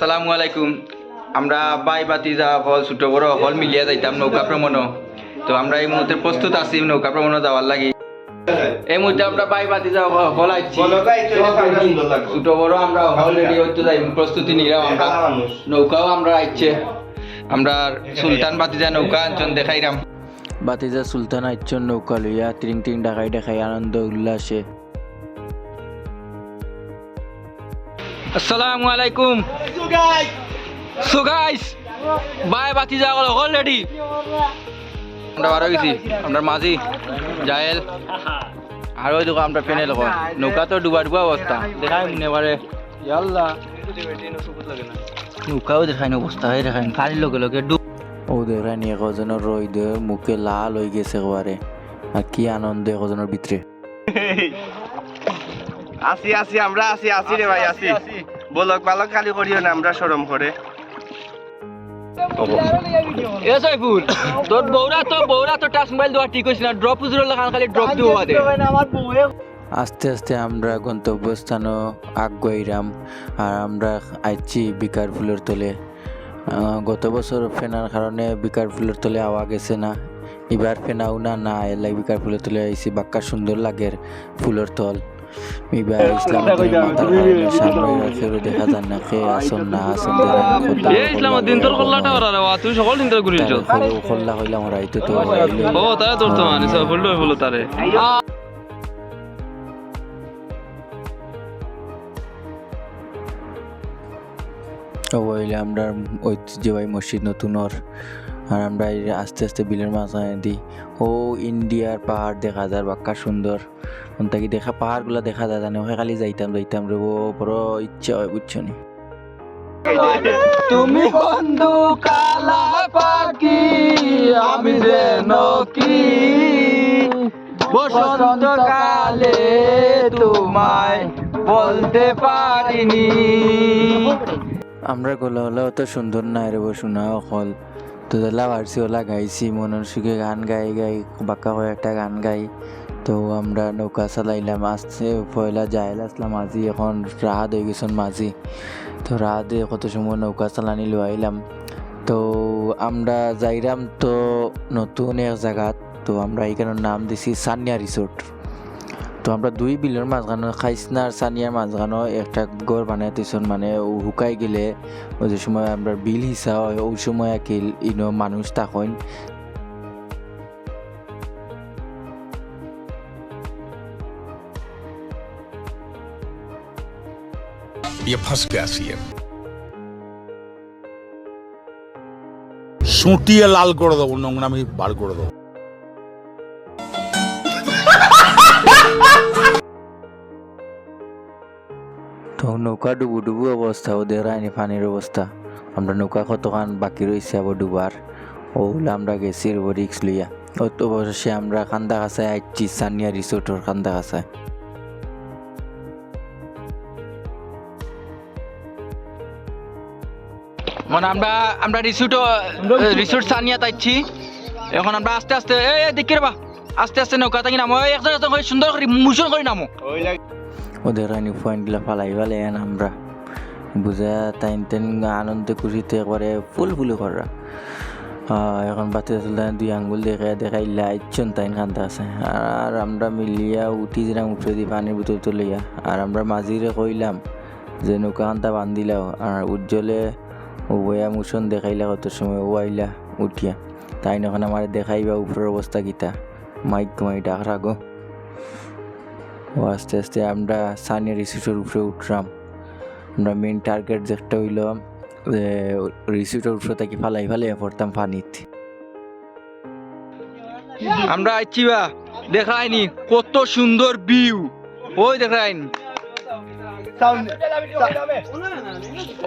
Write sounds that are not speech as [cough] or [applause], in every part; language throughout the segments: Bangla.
আসসালামু আলাইকুম। আমরা বাই বাতি যা হল ছোট বড় হল মিলিয়া যাইতাম নৌকা ভ্রমণ। তো আমরা এই মুহূর্তে প্রস্তুত আছি নৌকা ভ্রমণ যাওয়ার লাগি। এই মুহূর্তে আমরা বাই বাতি যা হল আইছি। ছোট বড় আমরা হল রেডি হইতে যাই প্রস্তুতি নিলাম আমরা। নৌকাও আমরা আইছে। আমরা সুলতান বাতিজা নৌকা আনছন দেখাইরাম। বাতিজা সুলতান আইচন নৌকা লইয়া ত্রিং ত্রিং ডাকাই দেখাই আনন্দ উল্লাসে। আসসালামু আলাইকুম। সো গাইস বাই বাতি যা গেল হল রেডি আমরা বারো গেছি। আমরা মাঝি জায়েল আর ওই দেখো আমরা পেনে লোক নৌকা তো ডুবা ডুবা অবস্থা। দেখাই মনে পারে ইয়াল্লা। নৌকাও দেখাই না অবস্থা হয়ে দেখাই। খালি লগে লগে ডুব ও দেখানি একজনের রইদ মুখে লাল হয়ে গেছে একবারে আর কি আনন্দ একজনের ভিতরে [laughs] আসি আসি আমরা আসি আসি রে ভাই আসি। বলক বালক খালি করিও না আমরা সরম করে। এ সাইফুল তোর বৌরা তো বৌরা তো টাচ মোবাইল দেওয়া ঠিক হয়েছে না ড্রপ উজুর লাগান খালি ড্রপ দিব বাদে আস্তে আস্তে আমরা গন্তব্যস্থানও আগুয়াইরাম আর আমরা আইছি বিকার ফুলের তলে। আহ, গত বছর ফেনার কারণে বিকার ফুলের তলে আওয়া গেছে না। এবার ফেনাও না না এলাই বিকার ফুলের তলে আইছি বাক্কা সুন্দর লাগের ফুলের তল। এবার ইসলাম সামনে দেখা যায় না কে আসন না আসন এ ইসলামউদ্দিন তোর কল্লাটা ওরা রে তুই সকল দিন তোর ঘুরিছ খোল্লা হইলাম ওরা আইতো তো ও তাই তোর তো মানে সব ফুল ফুল তারে। আমরা ঐতিহ্যবাহী মসজিদ নতুনর আর আমরা আস্তে আস্তে বিলের মাঝখানে দিই। ও ইন্ডিয়ার পাহাড় দেখা যায় বাক্কা সুন্দর। তাকে দেখা পাহাড়গুলো দেখা যায় জানে ওখানে খালি যাইতাম যাইতাম রে ও বড় ইচ্ছা হয় বুঝছ নি? তুমি বন্ধু কালা পাখি আমি যেন কি? বসন্ত কালে তোমায় বলতে পারিনি। আমরা গলা হলে অত সুন্দর না রে শোনা হল তো দাদা ওলা গাইছি মনের সুখে গান গাই গাই বাক্কা হয়ে একটা গান গাই। তো আমরা নৌকা চালাইলাম, আসছে পয়লা যাইল আসলাম আজি, এখন রাহাত হয়ে গেছেন মাঝি তো রাহাত কত সময় নৌকা চালানি লইলাম তো আমরা যাইলাম তো নতুন এক জায়গাত তো আমরা এখানে নাম দিছি সানিয়া রিসোর্ট তো আমরা দুই বিলের মাঝখানে খাইসনা আর সানিয়ার মাঝখানে একটা ঘর বানাই দিয়েছেন মানে ও শুকাই গেলে ওই যে সময় আমরা বিল হিসা হয় ওই সময় আর কি ইনো মানুষ থাকেন ये फंस गया सीएम সুটিয়ে লাল করে দেবো নোংরামি বার করে দেবো নৌকা ডুবু ডুবু অবস্থা ওদের আইনি পানির অবস্থা আমরা নৌকা কতখান বাকি রয়েছে আবার ডুবার ওগুলো আমরা গেছি রিক্স লইয়া। অত অবশ্যই আমরা খান্দা কাছায় আইছি সানিয়া রিসোর্টর খান্দা কাছায় মানে আমরা আমরা রিসোর্ট রিসোর্ট সানিয়া তাইছি এখন আমরা আস্তে আস্তে এ দেখি রে বা আস্তে আস্তে নৌকা তাকি নামো। এই একটা করে সুন্দর করে মুসল করে নামো। ওদের আইনি পয়েন্টগুলো ফালাই ফেলাই আমরা। বুঝা তাইন তেন আনন্দ খুশিতে একবারে ফুল ফুলে করা এখন বাতি সুলতান দুই আঙ্গুল দেখে দেখাইলা ইচ্ছন তাইন খান্তা আছে। আর আমরা মিলিয়া উঠি যেরাম উঠে দি পানির বোতল তুলিয়া। আর আমরা মাঝিরে কইলাম যে নৌকা খান্তা বান্ধিলাও। আর উজ্জ্বলে ও বয়া মুসন দেখাইলা কত সময় ও আইলা উঠিয়া। তাই নখন আমার দেখাইবা উপরের অবস্থা গীতা মাইক মাই ডাক রাগো ও আস্তে আস্তে আমরা সানিয়া রিসিপ্টের উপরে উঠলাম। আমরা মেন টার্গেট যেটা হইল রিসিপ্টের উপরে থাকি ফালাই ফালাই পড়তাম পানিতে আমরা আইছি বা, দেখাইনি, কত সুন্দর ভিউ ওই দেখাইনি।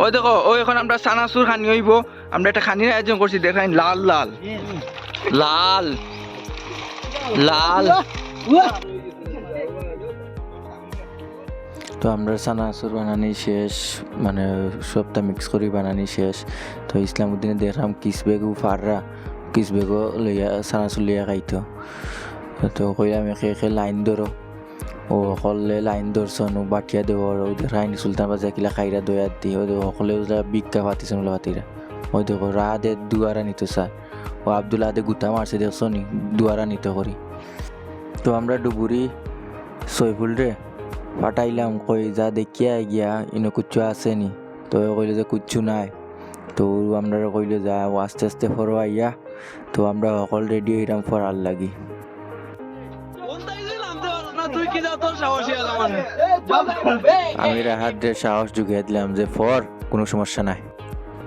ওই দেখো, ওই এখন আমরা সানাসুর খানি হইব, আমরা একটা খানির আয়োজন করছি, দেখাইন, লাল লাল। লাল। লাল। তো আমরা সানাসুর বানানি শেষ মানে সবটা মিক্স করে বানানি শেষ। তো ইসলামউদ্দিনে দেখলাম কিস বেগু ফাররা কিস বেগও লইয়া সানাসুর লইয়া খাইতো। তো কইলাম একে একে লাইন ধরো। ও সকলে লাইন ধরছন বাটিয়া দেওয়ার ও রাইনি সুলতান বাজা কিলা খাইরা দয়া দি, ও সকলে ভিক্ষা পাতিছেন ওলা পাতিরা ওই দেখো রাহাদে দুয়ারা নিতে চায় ও আবদুল্লা আদে গুতা মারছে, দেখছ নি? দুয়ারা নিতে করি। তো আমরা ডুবুরি সৈফুল রে পাঠাইলাম, কই যা দেখিয়া গিয়া, ইনো কুচ্ছু আছে নি? তো কইলে যে কুচ্ছু নাই। তো আমরা কইলে যা আস্তে আস্তে ফরো আইয়া। তো আমরা সকল রেডি হইলাম ফরার লাগি। আমি রাহাদের সাহস জুগিয়ে দিলাম যে ফর কোনো সমস্যা নাই।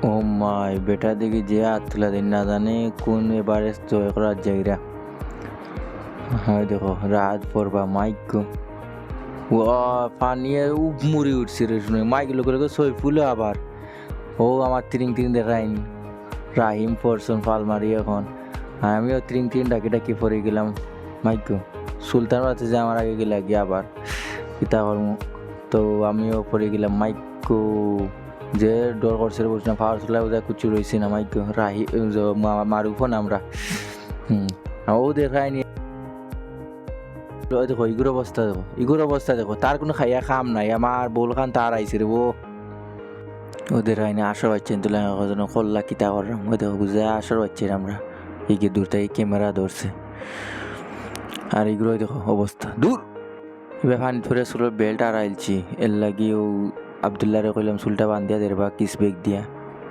ও মাই, বেটা দেখি যে হাত তুলা দিন না জানে কোন এবারে তো করার জায়গা হ্যাঁ দেখো রাত পড়বা মাইক পানিয়ে উপ মুড়ি উঠছে রে শুনে। মাইক সই ফুলে আবার। ও, আমার তিরিং তিরিং দেখাইন রাহিম পরশন পালমারি এখন। আমিও তিরিং তিরিং ডাকি ডাকি পরে গেলাম। মাইক, সুলতান আছে যে আমার আগে গেলে গিয়ে আবার। করমু। তো আমিও পরে গেলাম। মাইকো, যে ডর করছে রে বলছিলাম পাওয়ার চলে ওদের কুচু রয়েছে না। মাইকো, রাহি মারুফ না আমরা। হুম, ও দেখায়নি। দেখো ইগুর অবস্থা দেখো ইগুর অবস্থা দেখো তার কোনো খাইয়া খাম নাই আমার বল খান তার আইসে রে ওদের আইনে আসার বাচ্চেন তুলে কল্লা কিতা করলাম ওই দেখো বুঝে আসার বাচ্চেন আমরা এগিয়ে দূর থেকে ক্যামেরা ধরছে আর এগুলো দেখো অবস্থা দূর এবার পানি ধরে চুলের বেল্ট আর আইলছি এর লাগি ও আবদুল্লারে কইলাম, চুলটা বান্ধিয়া দের বা কিস বেগ দিয়া।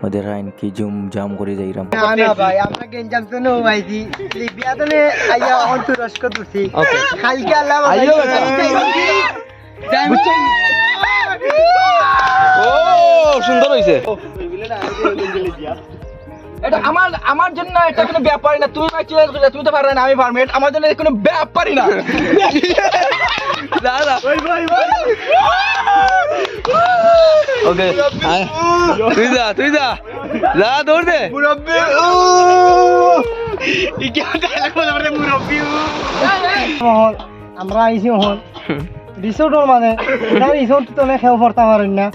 ওদের আইন কি জুম জাম করে যাইরাম না না ভাই আমরা গেঞ্জাম তো নো ভাইজি লিবিয়া তো নে আইয়া আল্লাহ ও সুন্দর হইছে। এটা আমার আমার জন্য এটা কোনো ব্যাপারই না। তুমি পাচ্ছি তুমি তো পারবে না আমি পারব এটা আমার জন্য কোনো ব্যাপারই না। [laughs] দাদা [laughs] ওকে তুই যা তুই যা যা দৌড় দে আমরা আইছি হল রিসোর্টর মানে না রিসোর্ট তো নে খেও পড়তা পারেন না।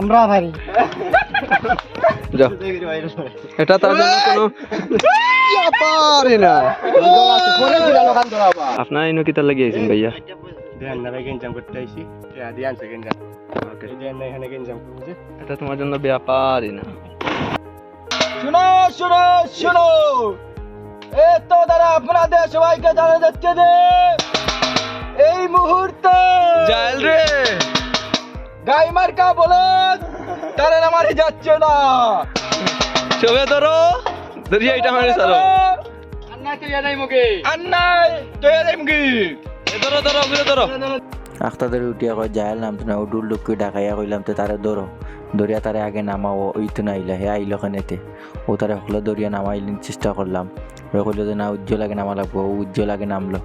আমরা পারি এটা তার জন্য কোনো পারে না। আপনার ইনো কিতা লাগিয়েছেন ভাইয়া। এটা তোমার জন্য ব্যাপারই না। শুনো শুনো শুনো। এ তো দাদা আপনাদের সবাইকে জানা যাচ্ছে যে এই মুহূর্তে জাল রে। গাই মার্কা বলদ তারা মারি যাচ্ছে না। সবে ধরো ধরিয়া এটা চালো তৈরি মুগি ধরো ধরো ঘুরে ধরো। আখতাদের উঠিয়া কয় জায়াল নাম তো না ও ডুল ডুককে ডাকাইয়া কইলাম তো তারে ধরো দরিয়া তারে আগে নামাও ওই তো না আইলা হে আইলো খানেতে ও তারে হলো দরিয়া নামাইল চেষ্টা করলাম ও কইলো যে না উজ্জ্বল আগে নামা লাগবো ও উজ্জ্বল আগে নামলো।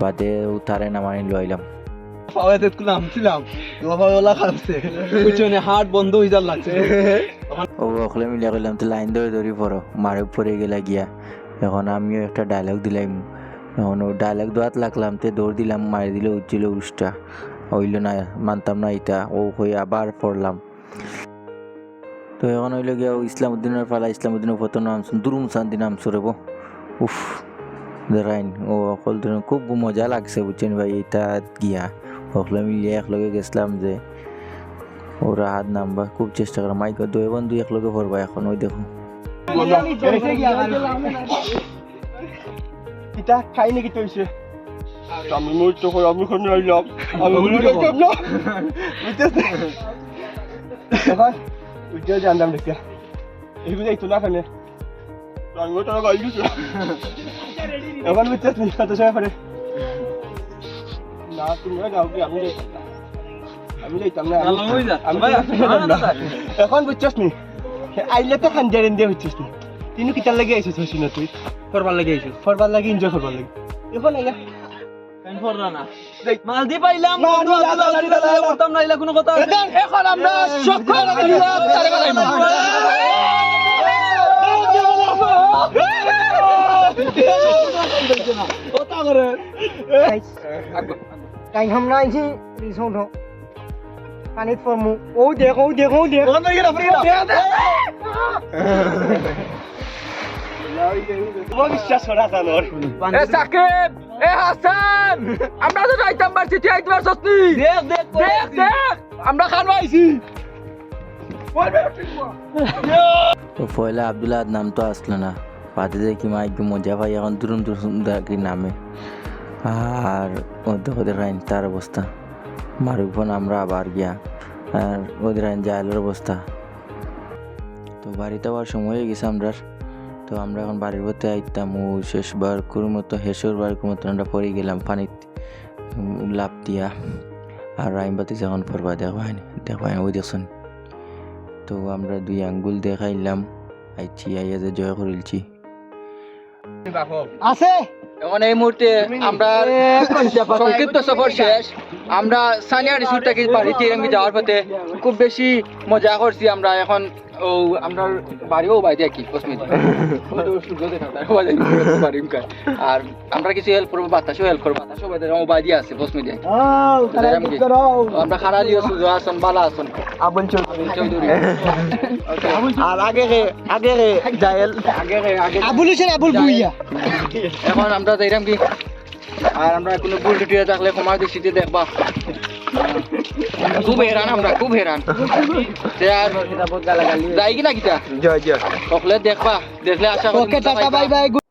বাদে ও তারে নামাই লো আইলাম পাওয়াতে কুলাম ছিলাম তোমার ওলা খাচ্ছে পিছনে হাট বন্ধ হয়ে যার লাগছে। ও ওখলে মিলিয়া কইলাম তো লাইন ধরে ধরি পড়ো মারে পরে গেলা গিয়া। এখন আমিও একটা ডায়লগ দিলাম এখন ও ডায়লগ দেওয়াত লাগলাম, তে দৌড় দিলাম, মারি দিলে উজ্জ্বল উষ্টা হইল না, মানতাম না এটা, ও হয়ে আবার পড়লাম। তো এখন হইল গিয়া ইসলাম উদ্দিনের পালা ইসলাম উদ্দিনের ফটো নামছো দুরুম শান্তি নাম রে বো। উফ দেখাইন ও অকল খুব মজা লাগছে, বুঝছেন ভাই, এটা গিয়া। সকলে মিলিয়ে একলগে গেছিলাম যে, ওরা হাত নামবা, খুব চেষ্টা করে, মাইক দুই বন্ধু একলগে পড়বা এখন, ওই দেখো। এটা খাই নাকি তৈছে আমি মুহূর্ত করে আমি কোনো আইলাম। আমি মুহূর্ত করলাম না বুঝতেছে এখন উজ্জ্বল জানতাম দেখতে। এগুলো এই তোলা খানে আমি তোরা গাই দিছি। এখন বুঝতেছ নি কত সময় পরে না তুমি যাও কি আমি আমি যাইতাম না। আমি এখন বুঝছস নি? আইলে তো খান জেরেন দিয়ে বুঝছিস নি। তিনু কিতার লাগে আইছিস হইছিস না তুই করবার লাগে আইছিস করবার লাগে এনজয় করবার লাগে এখন আইয়া মালদ্বীপ পাইলাম করতাম না এলা কোনো কথা এখন আমরা সকল তারে বানাইবো কাই আমরা আইছি রিসোর্ট পানিত ও দেখ ও দেখ ও দেখ বিশ্বাস করা জানোর এ সাকিব এ হাসান! আমরা তো যাইতাম পারছি তুই দেখ দেখ দেখ দেখ আমরা খান আইছি। তো পয়লা আবদুল্লাহ নাম তো আসলো না। পাতে দেখি মা একটু মজা পাই এখন দুরুম দুরুম দেখি নামে। আর ওদের ওদের আইন তার অবস্থা। মারুক ফোন আমরা আবার গিয়া। আর ওদের আইন জায়ালের অবস্থা। তো বাড়িতে আবার সময় হয়ে গেছে আমরা তো আমরা এখন বাড়ির মধ্যে আইতাম ও শেষবার কুর মতো হেসর বার মতো আমরা পরে গেলাম পানিত উম, লাভ দিয়া। আর রাইমবাতি যখন পড়বা দেখো হয়নি? দেখো হয়নি ওই দেখছেন তো আমরা দুই আঙ্গুল দেখাইলাম আইছি আইয়া যে জয় করিলছি। আছে? এখন এই মুহূর্তে আমরা সংক্ষিপ্ত সফর শেষ। আমরা সানিয়া রিসোর্ট থেকে বাড়িতে যাওয়ার পথে খুব বেশি মজা করছি আমরা। এখন ও আমরা বাড়িও বাইরে কি আর আমরা কিছু হেল্প করব বাতাসও হেল্প করব বাতাসও বাইরে আমার বাড়ি আছে? আমরা খারালি সুযোগ আসন বালা আসন। আবুল চৌধুরী। চৌধুরী। আর আগে রে আগে রে জায়েল। আগে আগে আবুল হোসেন আবুল বুইয়া এখন আমরা যাইরাম কি আর আমরা কোনো ভুল টুটিয়ে থাকলে ক্ষমা দৃষ্টিতে দেখবা। খুব হেরান আমরা খুব হেরান যাই কি না কিটা জয় জয় দেখবা দেখলে আশা করি টাটা বাই বাই